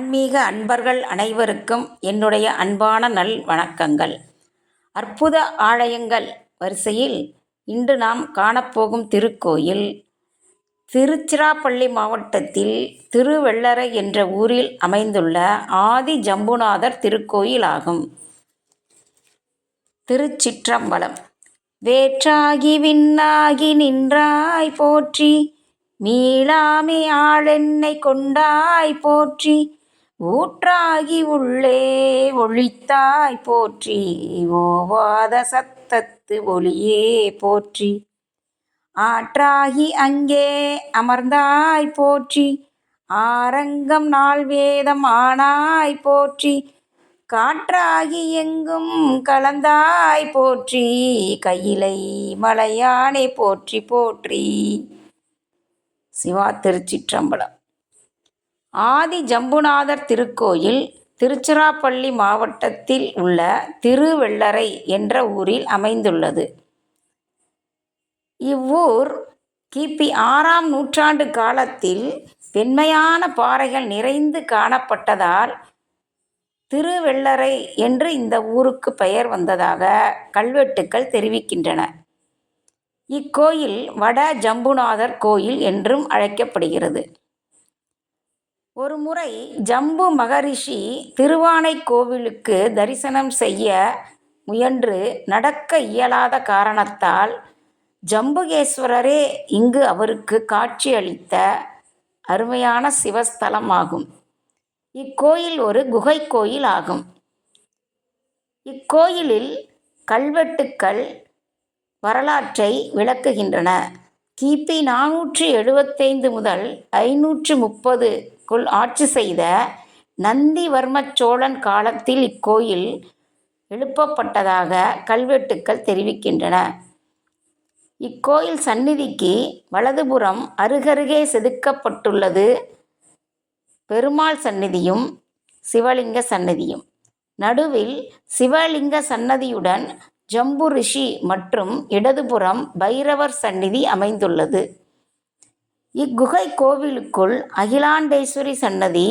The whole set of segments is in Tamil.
ஆன்மீக அன்பர்கள் அனைவருக்கும் என்னுடைய அன்பான நல் வணக்கங்கள். அற்புத ஆலயங்கள் வரிசையில் இன்று நாம் காணப்போகும் திருக்கோயில் திருச்சிராப்பள்ளி மாவட்டத்தில் திருவெள்ளரை என்ற ஊரில் அமைந்துள்ள ஆதி ஜம்புநாதர் திருக்கோயில் ஆகும் திருச்சிற்றம்பலம். வேற்றாகி விண்ணாகி நின்றாய் போற்றி மீளாமே ஆளென்னை கொண்டாய் போற்றி ஊற்றாகி உள்ளே ஒழித்தாய் போற்றி. ஓவாத சத்தத்து ஒளியே போற்றி. ஆற்றாகி அங்கே அமர்ந்தாய் போற்றி. ஆரங்கம் நாள் வேதம் ஆனாய் போற்றி. காற்றாகி எங்கும் கலந்தாய் போற்றி. கையிலை மலையானே போற்றி போற்றி. சிவா திருச்சிற்றம்பலம். ஆதி ஜம்புநாதர் திருக்கோயில் திருச்சிராப்பள்ளி மாவட்டத்தில் உள்ள திருவெள்ளரை என்ற ஊரில் அமைந்துள்ளது. இவ்வூர் கிபி ஆறாம் நூற்றாண்டு காலத்தில் வெண்மையான பாறைகள் நிறைந்து காணப்பட்டதால் திருவெள்ளரை என்று இந்த ஊருக்கு பெயர் வந்ததாக கல்வெட்டுக்கள் தெரிவிக்கின்றன. இக்கோயில் வட ஜம்புநாதர் கோயில் என்றும் அழைக்கப்படுகிறது. ஒரு முறை ஜம்பு மகரிஷி திருவானை கோவிலுக்கு தரிசனம் செய்ய முயன்று நடக்க இயலாத காரணத்தால் ஜம்புகேஸ்வரரே இங்கு அவருக்கு காட்சியளித்த அருமையான சிவஸ்தலமாகும். இக்கோயில் ஒரு குகை கோயில் ஆகும். இக்கோயிலில் கல்வெட்டுக்கள் வரலாற்றை விளக்குகின்றன. கிபி நானூற்றி எழுபத்தைந்து முதல் ஐநூற்று முப்பதுக்குள் ஆட்சி செய்த நந்திவர்ம சோழன் காலத்தில் இக்கோயில் எழுப்பப்பட்டதாக கல்வெட்டுக்கள் தெரிவிக்கின்றன. இக்கோயில் சந்நிதிக்கு வலதுபுறம் அருகருகே செதுக்கப்பட்டுள்ளது பெருமாள் சந்நிதியும் சிவலிங்க சன்னதியும் நடுவில் சிவலிங்க சன்னதியுடன் ஜம்பு ரிஷி மற்றும் இடதுபுறம் பைரவர் சந்நிதி அமைந்துள்ளது. இக்குகை கோவிலுக்குள் அகிலாண்டேஸ்வரி சன்னதி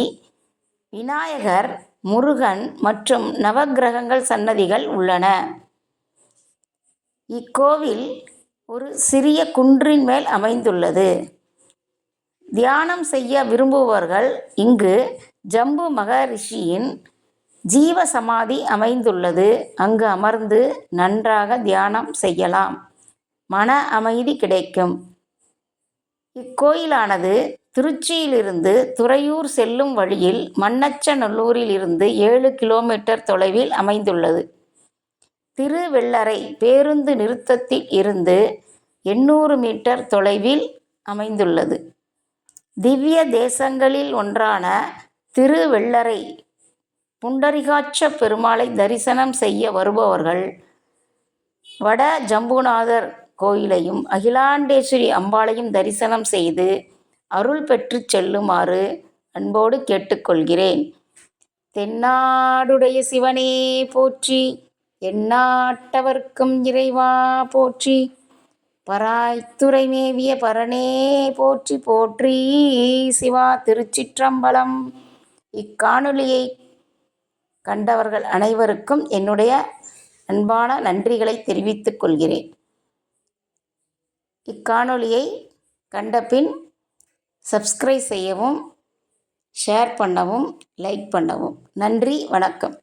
விநாயகர் முருகன் மற்றும் நவக்கிரகங்கள் சன்னதிகள் உள்ளன. இக்கோவில் ஒரு சிறிய குன்றின் மேல் அமைந்துள்ளது. தியானம் செய்ய விரும்புபவர்கள் இங்கு ஜம்பு மகரிஷியின் ஜீவ சமாதி அமைந்துள்ளது. அங்கு அமர்ந்து நன்றாக தியானம் செய்யலாம். மன அமைதி கிடைக்கும். இக்கோயிலானது திருச்சியிலிருந்து துறையூர் செல்லும் வழியில் மண்ணச்சநல்லூரில் இருந்து ஏழு கிலோமீட்டர் தொலைவில் அமைந்துள்ளது. திருவெள்ளரை பேருந்து நிறுத்தத்தில் இருந்து எண்ணூறு மீட்டர் தொலைவில் அமைந்துள்ளது. திவ்ய தேசங்களில் ஒன்றான திருவெள்ளரை புண்டரிகாட்ச பெருமாளை தரிசனம் செய்ய வருபவர்கள் வட ஜம்புநாதர் கோயிலையும் அகிலாண்டேஸ்வரி அம்பாளையும் தரிசனம் செய்து அருள் பெற்று செல்லுமாறு அன்போடு கேட்டுக்கொள்கிறேன். தென்னாடுடைய சிவனே போற்றி எந்நாட்டவர்க்கும் இறைவா போற்றி பராய்த்துறை மேவிய பரனே போற்றி போற்றி சிவா திருச்சிற்றம்பலம். இக்காணொலியை கண்டவர்கள் அனைவருக்கும் என்னுடைய அன்பான நன்றிகளை தெரிவித்துக் கொள்கிறேன். இக்காணொலியை கண்டபின் சப்ஸ்கிரைப் செய்யவும் ஷேர் பண்ணவும் லைக் பண்ணவும். நன்றி வணக்கம்.